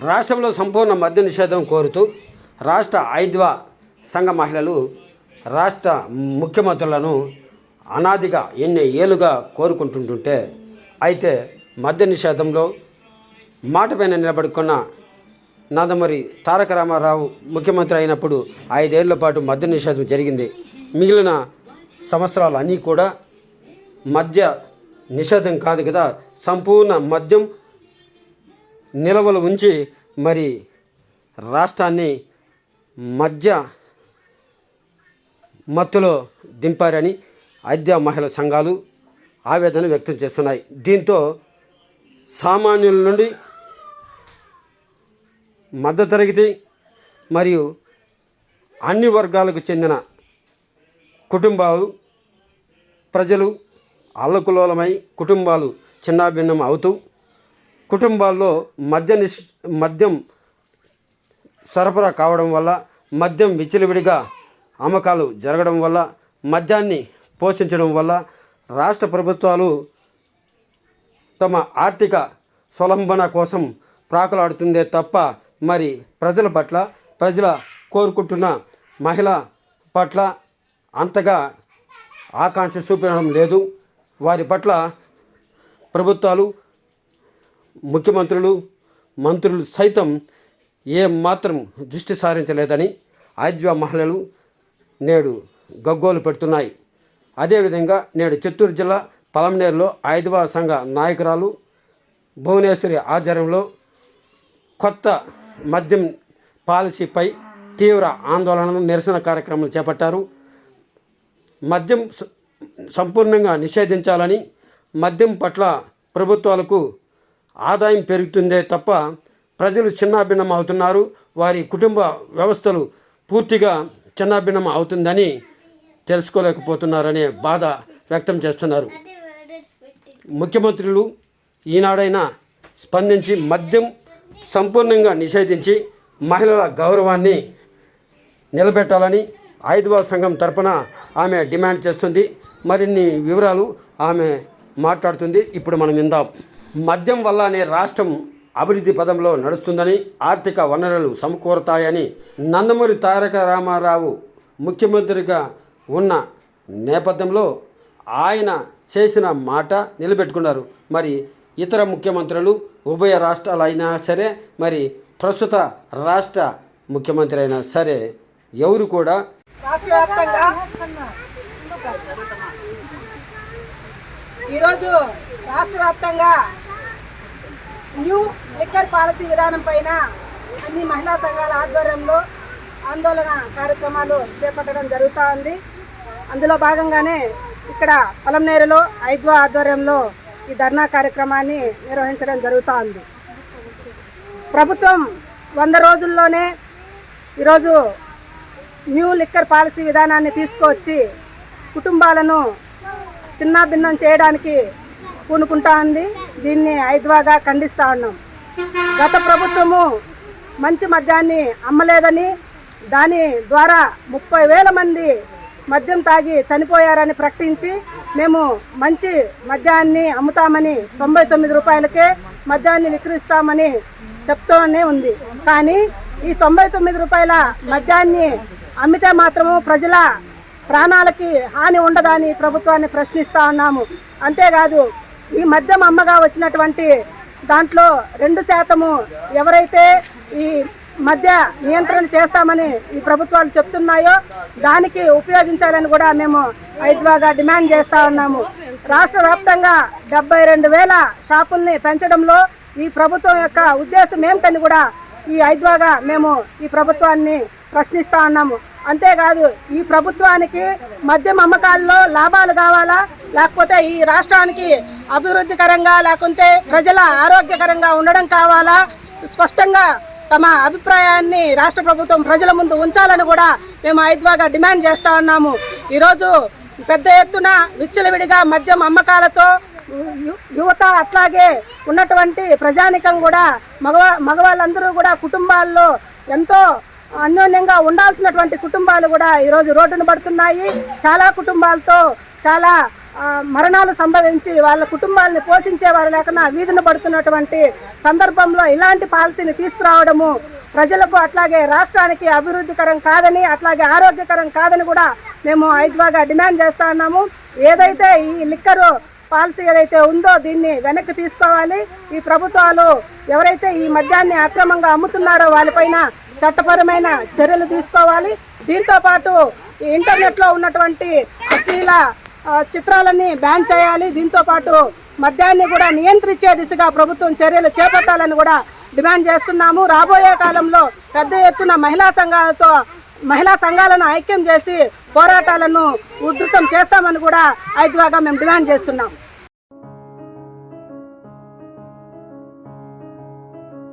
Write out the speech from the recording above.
రాష్ట్రంలో సంపూర్ణ మద్య నిషేధం కోరుతూ రాష్ట్ర ఐద్వా సంఘ మహిళలు రాష్ట్ర ముఖ్యమంత్రులను అనాదిగా ఎన్ని ఏళ్ళుగా కోరుకుంటుంటుంటే అయితే మద్య నిషేధంలో మాట పైన నిలబడుకున్న నందమూరి తారక రామారావు ముఖ్యమంత్రి అయినప్పుడు ఐదేళ్ళ పాటు మద్య నిషేధం జరిగింది. మిగిలిన సంవత్సరాలు అన్నీ కూడా మద్య నిషేధం కాదు కదా సంపూర్ణ మద్యం నిలవలు ఉంచి మరి రాష్ట్రాన్ని మధ్య మత్తులో దింపారని ఐద్య మహిళ సంఘాలు ఆవేదన వ్యక్తం చేస్తున్నాయి. దీంతో సామాన్యుల నుండి మధ్యతరగతి మరియు అన్ని వర్గాలకు చెందిన కుటుంబాలు ప్రజలు అల్లకులోలమై కుటుంబాలు చిన్నాభిన్నం అవుతూ కుటుంబాల్లో మద్య నిష్ మద్యం సరఫరా కావడం వల్ల మద్యం విచ్చలవిడిగా అమ్మకాలు జరగడం వల్ల మద్యాన్ని పోషించడం వల్ల రాష్ట్ర ప్రభుత్వాలు తమ ఆర్థిక స్వలంబన కోసం ప్రాకులాడుతుందే తప్ప మరి ప్రజల పట్ల ప్రజల కోరుకుంటున్న మహిళ పట్ల అంతగా ఆకాంక్ష చూపించడం లేదు. వారి పట్ల ప్రభుత్వాలు ముఖ్యమంత్రులు మంత్రులు సైతం ఏమాత్రం మాత్రం దృష్టి సారించలేదని ఆద్వా మహిళలు నేడు గగ్గోలు పెడుతున్నాయి. అదేవిధంగా నేడు చిత్తూరు జిల్లా పలమనేరులో ఆయుధవా సంఘ నాయకురాలు భువనేశ్వరి ఆధ్వర్యంలో కొత్త మద్యం పాలసీపై తీవ్ర ఆందోళనను నిరసన కార్యక్రమాలు చేపట్టారు. మద్యం సంపూర్ణంగా నిషేధించాలని మద్యం పట్ల ప్రభుత్వాలకు ఆదాయం పెరుగుతుందే తప్ప ప్రజలు చిన్నాభిన్నం అవుతున్నారు వారి కుటుంబ వ్యవస్థలు పూర్తిగా చిన్నాభిన్నం అవుతుందని తెలుసుకోలేకపోతున్నారనే బాధ వ్యక్తం చేస్తున్నారు. ముఖ్యమంత్రులు ఈనాడైనా స్పందించి మద్యం సంపూర్ణంగా నిషేధించి మహిళల గౌరవాన్ని నిలబెట్టాలని ఐదవ సంఘం తరపున ఆమె డిమాండ్ చేస్తుంది. మరిన్ని వివరాలు ఆమె మాట్లాడుతుంది. ఇప్పుడు మనం విందాం. మద్యం వల్లనే రాష్ట్రం అభివృద్ధి పదంలో నడుస్తుందని ఆర్థిక వనరులు సమకూరతాయని నందమూరి తారక రామారావు ముఖ్యమంత్రిగా ఉన్న నేపథ్యంలో ఆయన చేసిన మాట నిలబెట్టుకున్నారు. మరి ఇతర ముఖ్యమంత్రులు ఉభయ రాష్ట్రాలు అయినా సరే మరి ప్రస్తుత రాష్ట్ర ముఖ్యమంత్రి అయినా సరే ఎవరు కూడా రాష్ట్ర వ్యాప్తంగా ఈరోజు రాష్ట్ర వ్యాప్తంగా న్యూ లిక్కర్ పాలసీ విధానం పైన అన్ని మహిళా సంఘాల ఆధ్వర్యంలో ఆందోళన కార్యక్రమాలు చేపట్టడం జరుగుతూ ఉంది. అందులో భాగంగానే ఇక్కడ పొలంనేరులో ఐద్వా ఆధ్వర్యంలో ఈ ధర్నా కార్యక్రమాన్ని నిర్వహించడం జరుగుతూ ఉంది. ప్రభుత్వం వంద రోజుల్లోనే ఈరోజు న్యూ లిక్కర్ పాలసీ విధానాన్ని తీసుకొచ్చి కుటుంబాలను చిన్నాభిన్నం చేయడానికి పూనుకుంటా ఉంది దీన్ని ఐద్వాగా ఖండిస్తూ ఉన్నాం. గత ప్రభుత్వము మంచి మద్యాన్ని అమ్మలేదని దాని ద్వారా ముప్పై వేల మంది మద్యం తాగి చనిపోయారని ప్రకటించి మేము మంచి మద్యాన్ని అమ్ముతామని తొంభై తొమ్మిది రూపాయలకే మద్యాన్ని విక్రయిస్తామని చెప్తూనే ఉంది. కానీ ఈ తొంభై తొమ్మిది రూపాయల మద్యాన్ని అమ్మితే మాత్రము ప్రజల ప్రాణాలకి హాని ఉండదని ప్రభుత్వాన్ని ప్రశ్నిస్తా ఉన్నాము. అంతేకాదు ఈ మద్యం అమ్మగా వచ్చినటువంటి దాంట్లో రెండు శాతము ఎవరైతే ఈ మధ్య నియంత్రణ చేస్తామని ఈ ప్రభుత్వాలు చెప్తున్నాయో దానికి ఉపయోగించాలని కూడా మేము ఐద్వాగా డిమాండ్ చేస్తా ఉన్నాము. రాష్ట్ర వ్యాప్తంగా డెబ్బై రెండు వేల షాపుల్ని పెంచడంలో ఈ ప్రభుత్వం యొక్క ఉద్దేశం ఏమిటని కూడా ఈ ఐద్వాగా మేము ఈ ప్రభుత్వాన్ని ప్రశ్నిస్తా ఉన్నాము. అంతేకాదు ఈ ప్రభుత్వానికి మద్యం అమ్మకాల్లో లాభాలు కావాలా? లేకపోతే ఈ రాష్ట్రానికి అభివృద్ధికరంగా లేకుంటే ప్రజల ఆరోగ్యకరంగా ఉండడం కావాలా? స్పష్టంగా తమ అభిప్రాయాన్ని రాష్ట్ర ప్రభుత్వం ప్రజల ముందు ఉంచాలని కూడా మేము ఐద్వాగా డిమాండ్ చేస్తా ఉన్నాము. ఈరోజు పెద్ద ఎత్తున విచ్చలవిడిగా మద్యం అమ్మకాలతో యువత అట్లాగే ఉన్నటువంటి ప్రజానికం కూడా మగవా మగవాళ్ళందరూ కూడా కుటుంబాల్లో ఎంతో అన్యోన్యంగా ఉండాల్సినటువంటి కుటుంబాలు కూడా ఈరోజు రోడ్డున పడుతున్నాయి. చాలా కుటుంబాలతో చాలా మరణాలు సంభవించి వాళ్ళ కుటుంబాలను పోషించేవారు లేకుండా వీధిన పడుతున్నటువంటి సందర్భంలో ఇలాంటి పాలసీని తీసుకురావడము ప్రజలకు అట్లాగే రాష్ట్రానికి అభివృద్ధికరం కాదని అట్లాగే ఆరోగ్యకరం కాదని కూడా మేము ఐద్వాగా డిమాండ్ చేస్తా ఉన్నాము. ఏదైతే ఈ లిక్కరు పాలసీ ఏదైతే ఉందో దీన్ని వెనక్కి తీసుకోవాలి. ఈ ప్రభుత్వాలు ఎవరైతే ఈ మద్యాన్ని అక్రమంగా అమ్ముతున్నారో వాళ్ళపైన చట్టపరమైన చర్యలు తీసుకోవాలి. దీంతో పాటు ఈ ఇంటర్నెట్లో ఉన్నటువంటి అశ్లీల చిత్రాలన్నీ బ్యాన్ చేయాలి. దీంతో పాటు మద్యాన్ని కూడా నియంత్రించే దిశగా ప్రభుత్వం చర్యలు చేపట్టాలని కూడా డిమాండ్ చేస్తున్నాము. రాబోయే కాలంలో పెద్ద ఎత్తున మహిళా సంఘాలతో మహిళా సంఘాలను ఐక్యం చేసి పోరాటాలను ఉధృతం చేస్తామని కూడా ఐద్వాగా మేము డిమాండ్ చేస్తున్నాం.